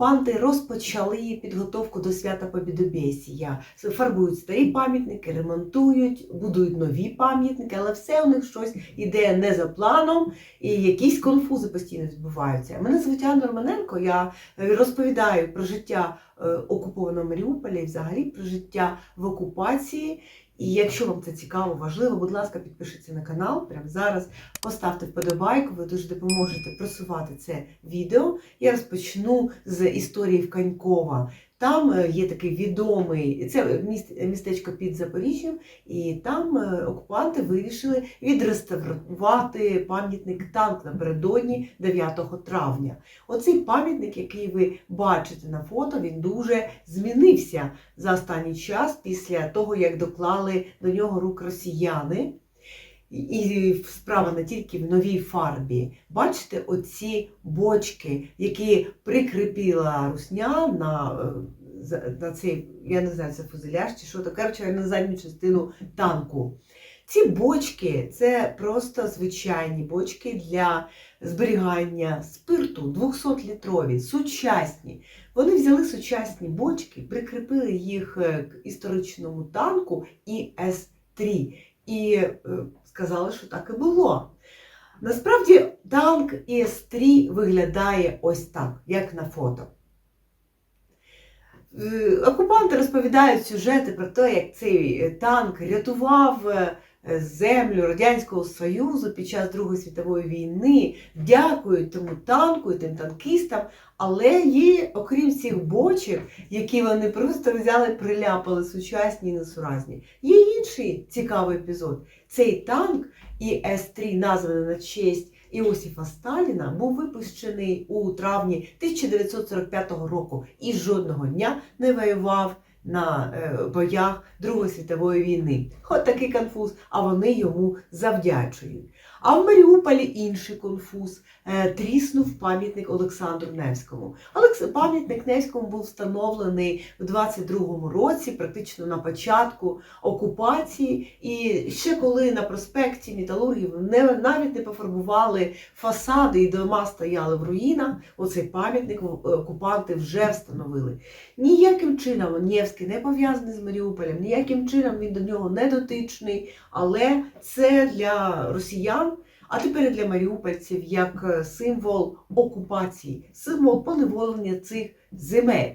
окупанти розпочали підготовку до свята Побідобєсія. Фарбують старі пам'ятники, ремонтують, будують нові пам'ятники, але все у них щось іде не за планом, і якісь конфузи постійно відбуваються. Мене звуть Анна Романенко, я е, розповідаю про життя е, окупованого Маріуполя і взагалі про життя в окупації. І якщо вам це цікаво, важливо, будь ласка, підпишіться на канал прямо зараз, поставте вподобайку, ви дуже допоможете просувати це відео. Я розпочну з історії в Канькова. Там е, є такий відомий, це міст, містечко під Запоріжжям, і там е, окупанти вирішили відреставрувати пам'ятник танк напередодні 9 травня. Оцей пам'ятник, який ви бачите на фото, він дуже змінився за останній час після того, як доклали до нього рук росіяни. І справа не тільки в новій фарбі. Бачите оці бочки, які прикріпила русня на, е, на цей, я не знаю, це фузеляж чи що то, коротше, на задню частину танку. Ці бочки це просто звичайні бочки для зберігання спирту 200-літрові, сучасні. Вони взяли сучасні бочки, прикріпили їх е, к історичному танку ІС-3 і е, сказали, що так і було. Насправді танк ІС-3 виглядає ось так, як на фото. Е, Окупанти розповідають сюжети про те, як цей е, танк рятував е, землю Радянського Союзу під час Другої світової війни. Дякують тому танку і тим танкістам. Але є, окрім цих бочок, які вони просто взяли, приляпали сучасні і несуразні. Є інший цікавий епізод. Цей танк і С-3, названий на честь Іосифа Сталіна, був випущений у травні 1945 року і жодного дня не воював на е, боях Другої світової війни. От такий конфуз, а вони йому завдячують. А в Маріуполі інший конфуз. Е, Тріснув пам'ятник Олександру Невському. Пам'ятник Невському був встановлений у 22-му році, практично на початку окупації. І ще коли на проспекті Металургів не, навіть не пофарбували фасади і дома стояли в руїнах, оцей пам'ятник окупанти вже встановили. Ніяким чином Невський не пов'язаний з Маріуполем, ніяким чином він до нього не дотичний, але це для росіян. А тепер для маріупольців як е, символ окупації, символ поневолення цих земель.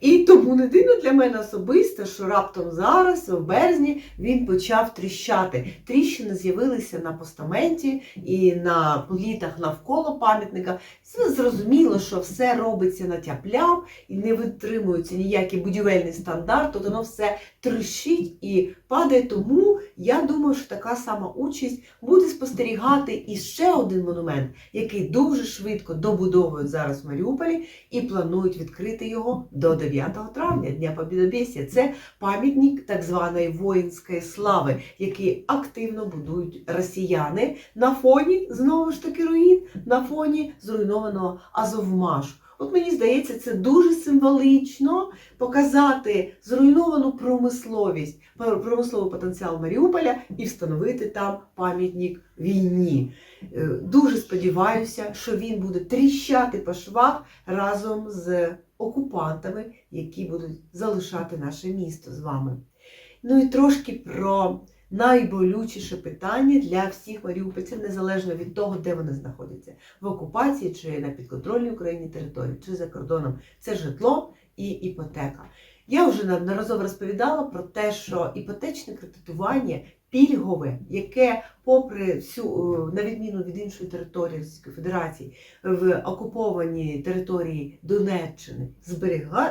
І тому не дивно для мене особисто, що раптом зараз, в березні, він почав тріщати. Тріщини з'явилися на постаменті і на плітах навколо пам'ятника. Це зрозуміло, що все робиться на тяп-ляп і не витримується ніякий будівельний стандарт, то воно все тріщить і падає. Тому я думаю, що така сама участь буде спостерігати і ще один монумент, який дуже швидко добудовують зараз в Маріуполі і планують відкрити його до 9 травня, Дня Побідобєсія. Це пам'ятник так званої воїнської слави, який активно будують росіяни на фоні знову ж таки руїн, на фоні зруйнованого Азовмашу. От мені здається, це дуже символічно показати зруйновану промисловість, промисловий потенціал Маріуполя і встановити там пам'ятник війні. Е, Дуже сподіваюся, що він буде тріщати по швах разом з окупантами, які будуть залишати наше місто з вами. Ну і трошки про найболючіше питання для всіх маріупольців, незалежно від того, де вони знаходяться в окупації чи на підконтрольній Україні території, чи за кордоном. Це житло і іпотека. Я вже неодноразово розповідала про те, що іпотечне кредитування пільгове, яке, попри всю, е, на відміну від іншої території Російської Федерації, в окупованій території Донеччини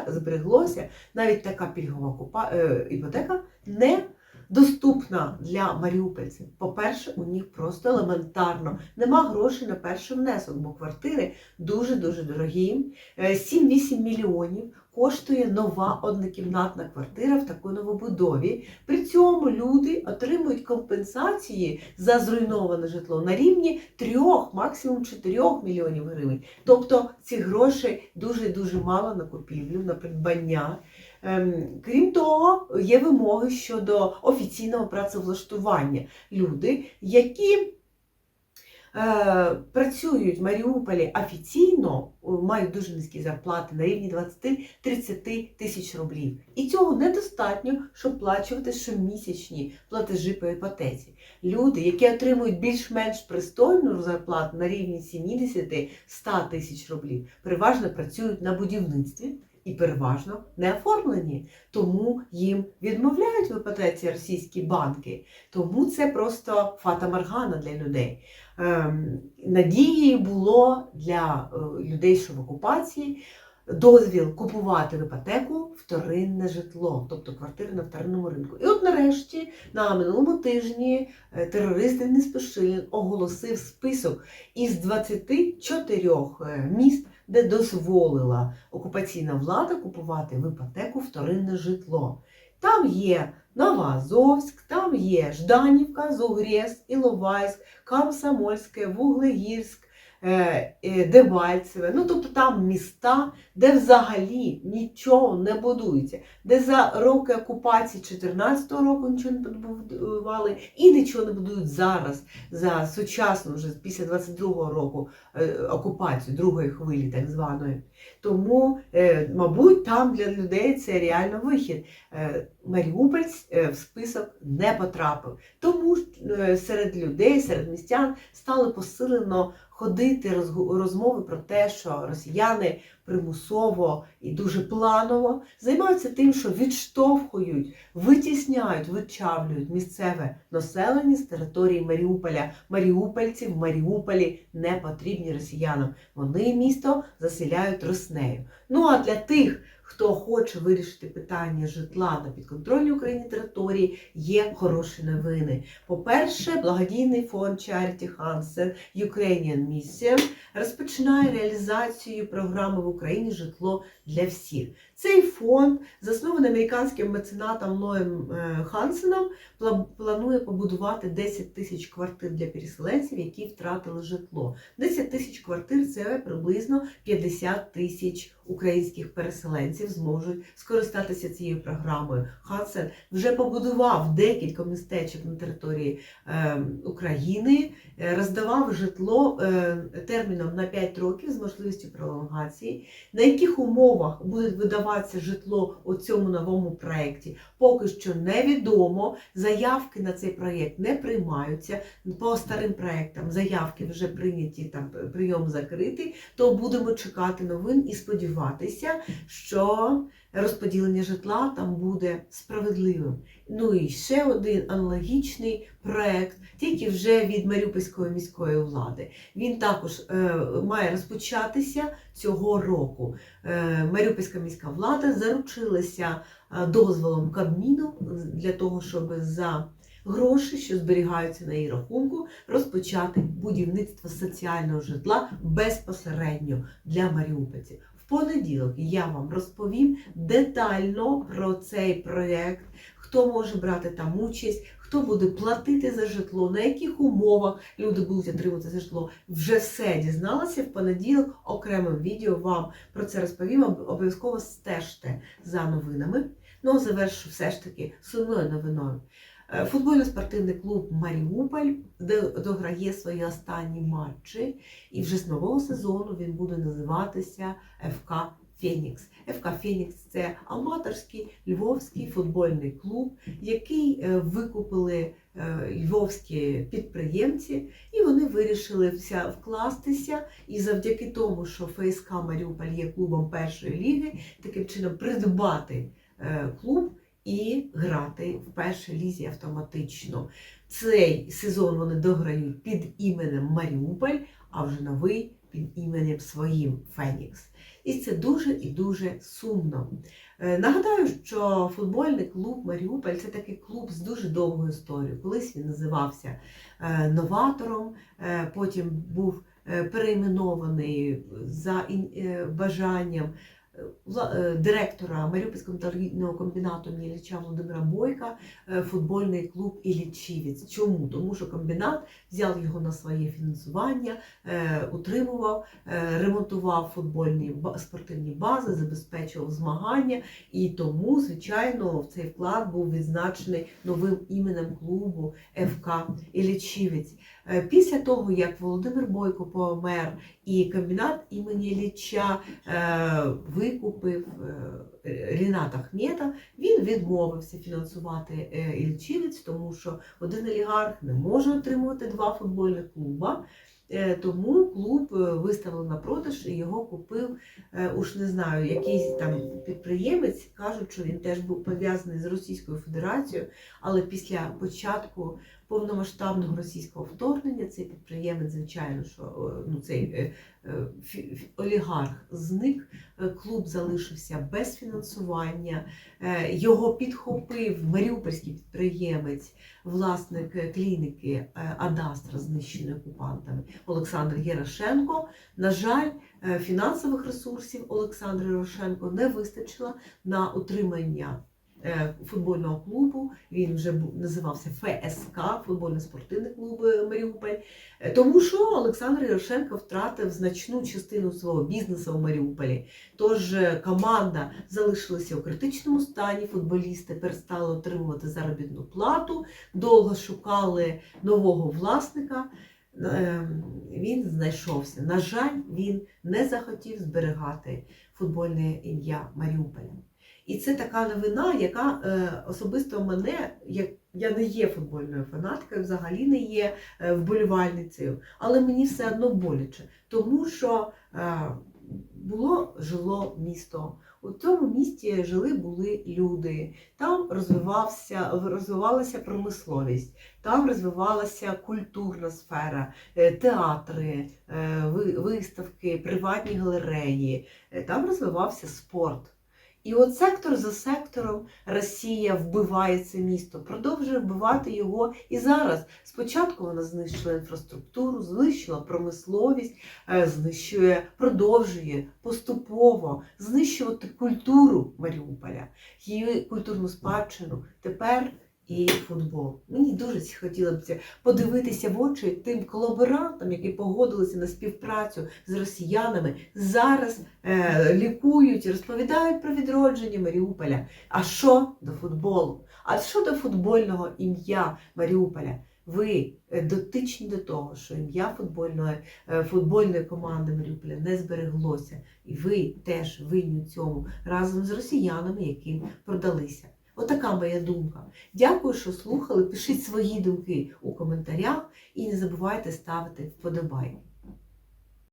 збереглося, навіть така пільгова е, іпотека не доступна для маріупольців. По-перше, у них просто елементарно нема грошей на перший внесок, бо квартири дуже-дуже дорогі. Е, 7-8 мільйонів коштує нова однокімнатна квартира в такій новобудові. При цьому люди отримують компенсації за зруйноване житло на рівні 3, максимум 4 мільйонів гривень. Тобто ці гроші дуже-дуже мало на купівлю, на придбання. Ем, Крім того, є вимоги щодо офіційного працевлаштування. Люди, які е, працюють в Маріуполі офіційно, мають дуже низькі зарплати на рівні 20-30 тисяч рублів. І цього недостатньо, щоб плачувати щомісячні платежі по іпотеці. Люди, які отримують більш-менш пристойну зарплату на рівні 70-100 тисяч рублів, переважно працюють на будівництві. І переважно не оформлені, тому їм відмовляють в іпотеці російські банки. Тому це просто фата Моргана для людей. Ем, надією було для е, людей, що в окупації, дозвіл купувати в іпотеку вторинне житло, тобто квартири на вторинному ринку. І от нарешті на минулому тижні е, терорист Денис Пишилін оголосив список із 24 е, міст, де дозволила окупаційна влада купувати в іпотеку вторинне житло. Там є Новоазовськ, там є Жданівка, Зугрєс, Іловайськ, Камсамольське, Вуглегірськ, Дебальцеве. Ну, тобто там міста, де взагалі нічого не будується, де за роки окупації 14-го року нічого не побудували і нічого не будують зараз за сучасну, вже після 22-го року е, окупацію, другої хвилі так званої. Тому, е, мабуть, там для людей це реально вихід. Е, Маріуполь е, в список не потрапив. Тому е, серед людей, серед містян стали посилено ходити розмови про те, що росіяни примусово і дуже планово займаються тим, що відштовхують, витісняють, вичавлюють місцеве населення з території Маріуполя. Маріупольці в Маріуполі не потрібні росіянам. Вони місто заселяють роснею. Ну а для тих, хто хоче вирішити питання житла на підконтрольній Україні території, є хороші новини. По-перше, благодійний фонд Charity Hansen Ukrainian Mission розпочинає реалізацію програми в Україні Житло для всіх. Цей фонд, заснований американським меценатом Ноєм е, Хансеном, планує побудувати 10 тисяч квартир для переселенців, які втратили житло. 10 тисяч квартир це приблизно 50 тисяч українських переселенців зможуть скористатися цією програмою. Хансен вже побудував декілька містечок на території е, України, е, роздавав житло терміном на 5 років з можливістю пролонгації. На яких умовах буде видаватися житло у цьому новому проєкті, поки що невідомо. Заявки на цей проєкт не приймаються. По старим проєктам заявки вже прийняті, там прийом закритий, то будемо чекати новин і сподіватися, що розподілення житла там буде справедливим. Ну і ще один аналогічний проект, тільки вже від Маріупольської міської влади. Він також е, має розпочатися цього року. Е, Маріупольська міська влада заручилася е, дозволом Кабміну для того, щоб за гроші, що зберігаються на її рахунку, розпочати будівництво соціального житла безпосередньо для маріупольців. В понеділок я вам розповім детально про цей проєкт, хто може брати там участь, хто буде платити за житло, на яких умовах люди будуть отримувати це житло. Вже все дізналася в понеділок. Окремим відео вам про це розповім. Обов'язково стежте за новинами. Ну, завершу все ж таки сумною новиною. Е, Футбольно-спортивний клуб Маріуполь де- дограє свої останні матчі, і вже з нового сезону він буде називатися ФК Фенікс. ФК Фенікс це аматорський львовський футбольний клуб, який е, викупили е, львовські підприємці, і вони вирішили вся вкластися. І завдяки тому, що ФСК Маріуполь є клубом першої ліги, таким чином придбати клуб і грати в першій лізі автоматично. Цей сезон вони дограють під іменем Маріуполь, а вже новий під іменем своїм Фенікс. І це дуже і дуже сумно. Е, Нагадаю, що футбольний клуб Маріуполь це такий клуб з дуже довгою історією. Колись він називався е, новатором, е, потім був перейменований за бажанням директора Маріупольського металургійного комбінату Ілліча Володимира Бойка е, футбольний клуб Іллічівець. Чому? Тому що комбінат взяв його на своє фінансування, е, утримував, е, ремонтував футбольні спортивні бази, забезпечував змагання, і тому, звичайно, цей вклад був відзначений новим іменем клубу ФК Іллічівець. Е, Після того, як Володимир Бойко помер і комбінат імені Ілліча е, викупив е, Ріната Ахмета, він відмовився фінансувати Ільчівець, тому що один олігарх не може отримувати два футбольних клуба. Тому клуб виставили на продаж і його купив, уж не знаю, якийсь там підприємець. Кажуть, що він теж був пов'язаний з Російською Федерацією, але після початку повномасштабного російського вторгнення цей підприємець, звичайно, що е, ну, цей е, е, олігарх зник, клуб залишився без фінансування. Його підхопив маріупольський підприємець, власник клініки Адастра, знищеної окупантами Олександр Єрошенко. На жаль, фінансових ресурсів Олександра Єрошенко не вистачило на утримання футбольного клубу. Він вже називався ФСК, футбольно-спортивний клуб е, Маріуполь. Е, Тому що Олександр Ярошенко втратив значну частину свого бізнесу в Маріуполі. Тож е, команда залишилася у критичному стані. Футболісти перестали отримувати заробітну плату, довго шукали нового власника. Е, Він знайшовся. На жаль, він не захотів зберігати футбольне ім'я Маріуполя. І це така новина, яка е, особисто мене, як я не є футбольною фанаткою, взагалі не є е, вболівальницею, але мені все одно боляче, тому що е, було жило місто. У цьому місті жили були люди, там розвивався, розвивалася промисловість, там розвивалася культурна сфера, театри, виставки, приватні галереї, там розвивався спорт. І от сектор за сектором Росія вбиває це місто, продовжує вбивати його і зараз. Спочатку вона знищила інфраструктуру, знищила промисловість, е, знищує, продовжує поступово знищувати культуру Маріуполя, її культурну спадщину. Тепер і футбол. Мені дуже хотілося б подивитися в очі тим колаборантам, які погодилися на співпрацю з росіянами, зараз е, лікують розповідають про відродження Маріуполя. А що до футболу? А що до футбольного ім'я Маріуполя? Ви е, дотичні до того, що ім'я футбольної, е, футбольної команди Маріуполя не збереглося, і ви теж винні цьому разом з росіянами, яким продалися. Отака моя думка. Дякую, що слухали. Пишіть свої думки у коментарях і не забувайте ставити вподобайки.